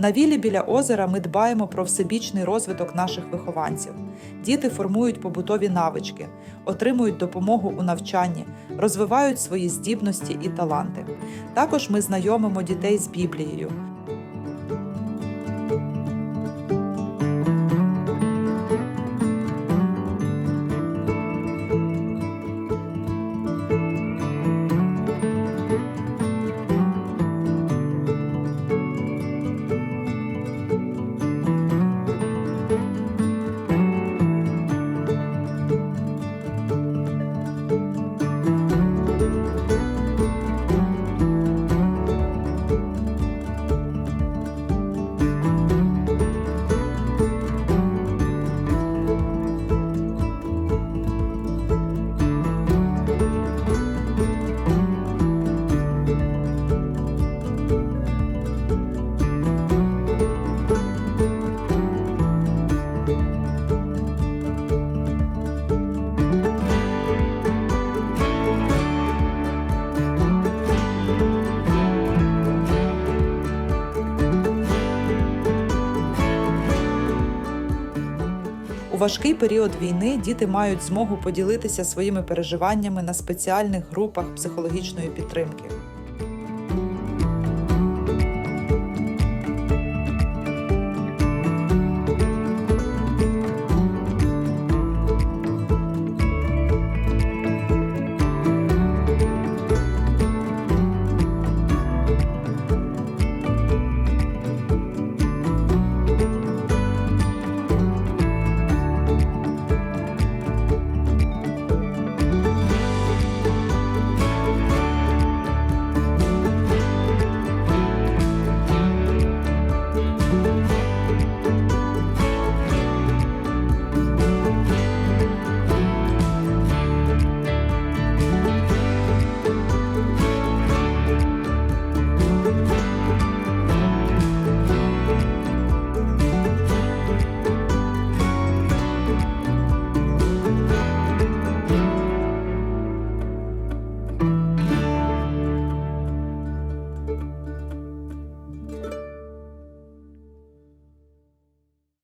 На вілі біля озера ми дбаємо про всебічний розвиток наших вихованців. Діти формують побутові навички, отримують допомогу у навчанні, розвивають свої здібності і таланти. Також ми знайомимо дітей з Біблією. Важкий період війни діти мають змогу поділитися своїми переживаннями на спеціальних групах психологічної підтримки.